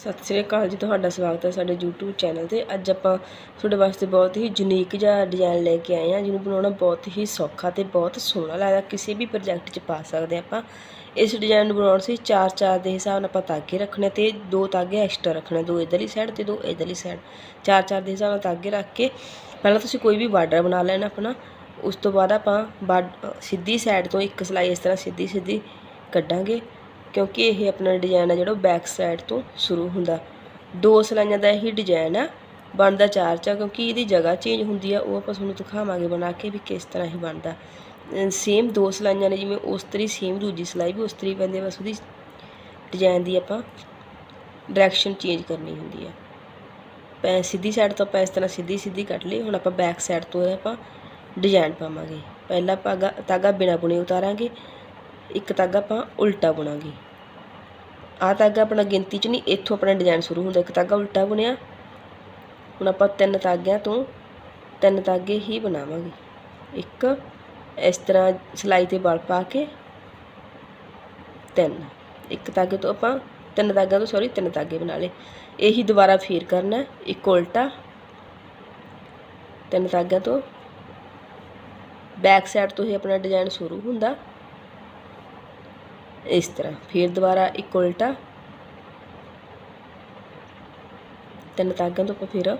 ਸਤਿ ਸ੍ਰੀ ਅਕਾਲ ਜੀ, ਤੁਹਾਡਾ ਸਵਾਗਤ ਹੈ ਸਾਡੇ YouTube ਚੈਨਲ ਤੇ। ਅੱਜ ਆਪਾਂ ਤੁਹਾਡੇ ਵਾਸਤੇ ਬਹੁਤ ਹੀ ਯੂਨੀਕ ਜਿਹਾ ਡਿਜ਼ਾਈਨ ਲੈ ਕੇ ਆਏ ਹਾਂ, ਜਿਹਨੂੰ ਬਣਾਉਣਾ ਬਹੁਤ ਹੀ ਸੌਖਾ ਤੇ ਬਹੁਤ ਸੋਹਣਾ ਲੱਗਦਾ। ਕਿਸੇ ਵੀ ਪ੍ਰੋਜੈਕਟ 'ਚ ਪਾ ਸਕਦੇ ਆਪਾਂ। ਇਸ ਡਿਜ਼ਾਈਨ ਨੂੰ ਬਣਾਉਣ ਸੀ ਚਾਰ ਚਾਰ ਦੇ ਹਿਸਾਬ ਨਾਲ ਆਪਾਂ ਤਾਗੇ ਰੱਖਣੇ ਤੇ ਦੋ ਤਾਗੇ ਐਕਸਟਰਾ ਰੱਖਣੇ, ਦੋ ਇਧਰਲੀ ਸਾਈਡ ਤੇ ਦੋ ਇਧਰਲੀ ਸਾਈਡ ਚਾਰ ਚਾਰ ਦੇ ਹਿਸਾਬ ਨਾਲ ਤਾਗੇ ਰੱਖ ਕੇ ਪਹਿਲਾਂ ਤੁਸੀਂ ਕੋਈ ਵੀ ਬਾਰਡਰ ਬਣਾ ਲੈਣਾ ਆਪਣਾ। ਉਸ ਤੋਂ ਬਾਅਦ ਆਪਾਂ ਬਾਡ- ਸਿੱਧੀ ਸਾਈਡ ਤੋਂ ਇੱਕ ਸਲਾਈ ਇਸ ਤਰ੍ਹਾਂ ਸਿੱਧੀ ਸਿੱਧੀ ਕੱਢਾਂਗੇ। ਕਿਉਂਕਿ ਇਹ ਆਪਣਾ ਡਿਜ਼ਾਈਨ ਆ ਜਿਹੜਾ ਬੈਕ ਸਾਈਡ ਤੋਂ ਸ਼ੁਰੂ ਹੁੰਦਾ। ਦੋ ਸਲਾਈਆਂ ਦਾ ਇਹੀ ਡਿਜ਼ਾਈਨ ਆ, ਬਣਦਾ ਚਾਰ ਚਾ ਕਿਉਂਕਿ ਇਹਦੀ ਜਗ੍ਹਾ ਚੇਂਜ ਹੁੰਦੀ ਆ, ਉਹ ਆਪਾਂ ਤੁਹਾਨੂੰ ਦਿਖਾਵਾਂਗੇ ਬਣਾ ਕੇ ਵੀ ਕਿਸ ਤਰ੍ਹਾਂ ਇਹ ਬਣਦਾ। ਸੇਮ ਦੋ ਸਲਾਈਆਂ ਨੇ, ਜਿਵੇਂ ਉਸ ਤਰੀ ਸੇਮ ਦੂਜੀ ਸਲਾਈ ਵੀ ਉਸ ਤਰੀ ਪੈਂਦੀ ਬਸ ਉਹਦੀ ਡਿਜ਼ਾਈਨ ਦੀ ਆਪਾਂ ਡਾਇਰੈਕਸ਼ਨ ਚੇਂਜ ਕਰਨੀ ਹੁੰਦੀ ਆ। ਪੈ ਸਿੱਧੀ ਸਾਈਡ ਤੋਂ ਆਪਾਂ ਇਸ ਤਰ੍ਹਾਂ ਸਿੱਧੀ ਸਿੱਧੀ ਕੱਟ ਲਈ, ਹੁਣ ਆਪਾਂ ਬੈਕ ਸਾਈਡ ਤੋਂ ਇਹ ਆਪਾਂ ਡਿਜ਼ਾਈਨ ਪਾਵਾਂਗੇ। ਪਹਿਲਾ ਧਾਗਾ ਧਾਗਾ ਬਿਨਾ ਬੁਣੇ ਉਤਾਰਾਂਗੇ, ਇੱਕ ਧਾਗਾ ਆਪਾਂ ਉਲਟਾ ਬੁਣਾਂਗੇ। ਆਹ ਧਾਗਾ ਆਪਣਾ ਗਿਣਤੀ 'ਚ ਨਹੀਂ, ਇੱਥੋਂ ਆਪਣਾ ਡਿਜ਼ਾਈਨ ਸ਼ੁਰੂ ਹੁੰਦਾ, ਇੱਕ ਧਾਗਾ ਉਲਟਾ ਬੁਣਿਆ। ਹੁਣ ਆਪਾਂ ਤਿੰਨ ਧਾਗਿਆਂ ਤੋਂ ਤਿੰਨ ਧਾਗੇ ਹੀ ਬਣਾਵਾਂਗੇ। ਇੱਕ, ਇਸ ਤਰ੍ਹਾਂ ਸਿਲਾਈ ਤੇ ਬਲ ਪਾ ਕੇ ਤਿੰਨ। ਇੱਕ ਧਾਗੇ ਤੋਂ ਆਪਾਂ ਤਿੰਨ ਧਾਗਿਆਂ ਤੋਂ ਸੌਰੀ ਤਿੰਨ ਧਾਗੇ ਬਣਾ ਲਏ। ਇਹੀ ਦੁਬਾਰਾ ਫੇਰ ਕਰਨਾ ਇੱਕ ਉਲਟਾ। ਤਿੰਨ ਧਾਗਿਆਂ ਤੋਂ ਬੈਕ ਸਾਈਡ ਤੋਂ ਹੀ ਆਪਣਾ ਡਿਜ਼ਾਈਨ ਸ਼ੁਰੂ ਹੁੰਦਾ। ਇਸ ਤਰ੍ਹਾਂ। ਫਿਰ ਦੁਬਾਰਾ ਇੱਕ ਉਲਟਾ। ਤਿੰਨ ਧਾਗਿਆਂ ਤੋਂ ਆਪਾਂ ਫਿਰ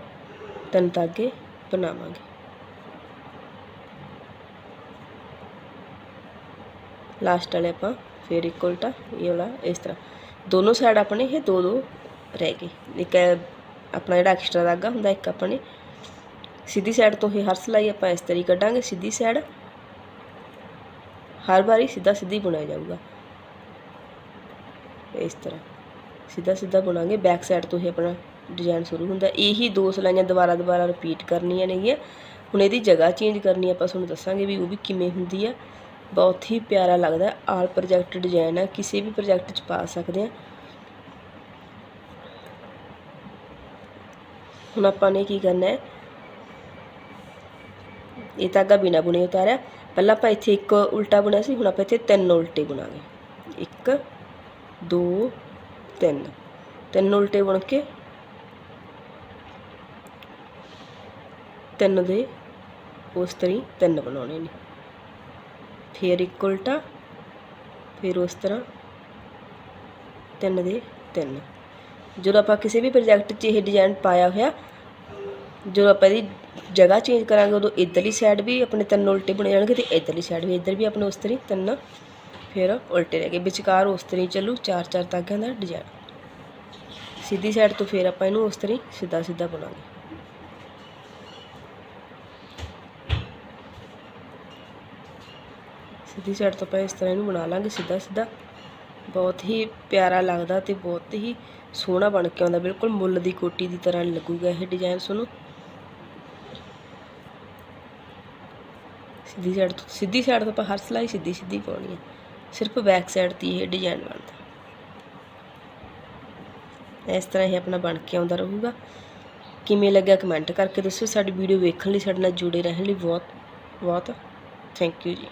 ਤਿੰਨ ਧਾਗੇ ਬਣਾਵਾਂਗੇ। ਲਾਸਟ ਵਾਲੇ ਆਪਾਂ ਫਿਰ ਇੱਕ ਉਲਟਾ, ਇਹ ਵਾਲਾ, ਇਸ ਤਰ੍ਹਾਂ। ਦੋਨੋਂ ਸਾਈਡ ਆਪਣੇ, ਇਹ ਦੋ ਦੋ ਰਹਿ ਗਏ। ਇੱਕ ਆਪਣਾ ਜਿਹੜਾ ਐਕਸਟਰਾ ਧਾਗਾ ਹੁੰਦਾ, ਇੱਕ ਆਪਣੇ। ਸਿੱਧੀ ਸਾਈਡ ਤੋਂ ਇਹ ਹਰ ਸਲਾਈ ਆਪਾਂ ਇਸ ਤਰੀ ਕੱਢਾਂਗੇ। ਸਿੱਧੀ ਸਾਈਡ ਹਰ ਵਾਰੀ ਸਿੱਧਾ ਸਿੱਧੀ ਬੁਣਿਆ ਜਾਊਗਾ। ਇਸ ਤਰ੍ਹਾਂ। ਸਿੱਧਾ ਸਿੱਧਾ ਬੁਣਾਂਗੇ ਬੈਕ ਸਾਈਡ ਤੋਂ ਹੀ ਆਪਣਾ ਡਿਜ਼ਾਈਨ ਸ਼ੁਰੂ ਹੁੰਦਾ। ਇਹੀ ਦੋ ਸਲਾਈਆਂ ਦੁਬਾਰਾ ਦੁਬਾਰਾ ਰਿਪੀਟ ਕਰਨੀਆਂ ਨੇਗੀਆਂ। ਹੁਣ ਇਹਦੀ ਜਗ੍ਹਾ ਚੇਂਜ ਕਰਨੀ ਆਪਾਂ ਤੁਹਾਨੂੰ ਦੱਸਾਂਗੇ ਵੀ ਉਹ ਵੀ ਕਿਵੇਂ ਹੁੰਦੀ ਆ। ਬਹੁਤ ਹੀ ਪਿਆਰਾ ਲੱਗਦਾ ਆਲ ਪ੍ਰੋਜੈਕਟ ਡਿਜ਼ਾਈਨ ਆ, ਕਿਸੇ ਵੀ ਪ੍ਰੋਜੈਕਟ 'ਚ ਪਾ ਸਕਦੇ ਆ। ਹੁਣ ਆਪਾਂ ਨੇ ਕੀ ਕਰਨਾ ਹੈ? ਇਹ ਧਾਗਾ ਬਿਨਾ ਬੁਣੇ ਉਤਾਰਿਆ। ਪਹਿਲਾਂ ਆਪਾਂ ਇੱਥੇ ਇੱਕ ਉਲਟਾ ਬੁਣਿਆ ਸੀ, ਹੁਣ ਆਪਾਂ ਇੱਥੇ ਤਿੰਨ ਉਲਟੇ ਬੁਣਾਂਗੇ। ਇੱਕ ਦੋ, ਤਿੰਨ। ਤਿੰਨ ਉਲਟੇ ਬਣ ਕੇ। ਤਿੰਨ ਦੇ ਉਸ ਤਰੀ ਤਿੰਨ ਬਣਾਉਣੇ ਨੇ। ਫਿਰ ਇੱਕ ਉਲਟਾ, ਫਿਰ ਉਸ ਤਰ੍ਹਾਂ ਤਿੰਨ ਦੇ ਤਿੰਨ। ਜਦੋਂ ਆਪਾਂ ਕਿਸੇ ਵੀ ਪ੍ਰੋਜੈਕਟ 'ਚ ਇਹ ਡਿਜ਼ਾਈਨ ਪਾਇਆ ਹੋਇਆ, ਜਦੋਂ ਆਪਾਂ ਇਹਦੀ ਜਗ੍ਹਾ ਚੇਂਜ ਕਰਾਂਗੇ, ਉਦੋਂ ਇਧਰਲੀ ਸਾਈਡ ਵੀ ਆਪਣੇ ਤਿੰਨ ਉਲਟੇ ਬਣੇ ਜਾਣਗੇ ਤੇ ਇਧਰਲੀ ਸਾਈਡ ਵੀ, ਇਧਰ ਵੀ ਆਪਣੇ ਉਸ ਤਰੀ ਤਿੰਨ ਫਿਰ ਉਲਟੇ ਰਹਿ ਗਏ। ਵਿਚਕਾਰ ਉਸ ਤਰੀ ਚੱਲੂ, ਚਾਰ ਚਾਰ ਧਾਗਿਆਂ ਦਾ ਡਿਜ਼ਾਈਨ ਸਿੱਧੀ ਸਾਈਡ ਤੋਂ ਫਿਰ ਆਪਾਂ ਇਹਨੂੰ ਉਸ ਤਰੀ ਸਿੱਧਾ ਸਿੱਧਾ ਬਣਾਵਾਂਗੇ ਸਿੱਧੀ ਸਾਈਡ ਤੋਂ ਆਪਾਂ ਇਸ ਤਰ੍ਹਾਂ ਇਹਨੂੰ ਬਣਾ ਲਾਂਗੇ, ਸਿੱਧਾ ਸਿੱਧਾ। ਬਹੁਤ ਹੀ ਪਿਆਰਾ ਲੱਗਦਾ ਤੇ ਬਹੁਤ ਹੀ ਸੋਹਣਾ ਬਣ ਕੇ ਆਉਂਦਾ। ਬਿਲਕੁਲ ਮੁੱਲ ਦੀ ਕੋਟੀ ਦੀ ਤਰ੍ਹਾਂ ਲੱਗੂਗਾ ਇਹ ਡਿਜ਼ਾਈਨ ਤੁਹਾਨੂੰ ਸਿੱਧੀ ਸਾਈਡ ਤੋਂ, ਸਿੱਧੀ ਸਾਈਡ ਤੋਂ ਆਪਾਂ ਹਰ ਸਲਾਈ ਸਿੱਧੀ ਸਿੱਧੀ ਪਾਉਣੀ ਹੈ। ਸਿਰਫ ਬੈਕ ਸਾਈਡ ਤੇ ਇਹ ਡਿਜ਼ਾਈਨ ਬਣਦਾ। ਇਸ ਤਰ੍ਹਾਂ ਇਹ ਆਪਣਾ ਬਣ ਕੇ ਆਉਂਦਾ ਰਹੂਗਾ। ਕਿਵੇਂ ਲੱਗਿਆ ਕਮੈਂਟ ਕਰਕੇ ਦੱਸਿਓ ਸਾਡੀ ਵੀਡੀਓ ਵੇਖਣ ਲਈ, ਸਾਡੇ ਨਾਲ ਜੁੜੇ ਰਹਿਣ ਲਈ ਬਹੁਤ ਬਹੁਤ ਥੈਂਕ ਯੂ ਜੀ।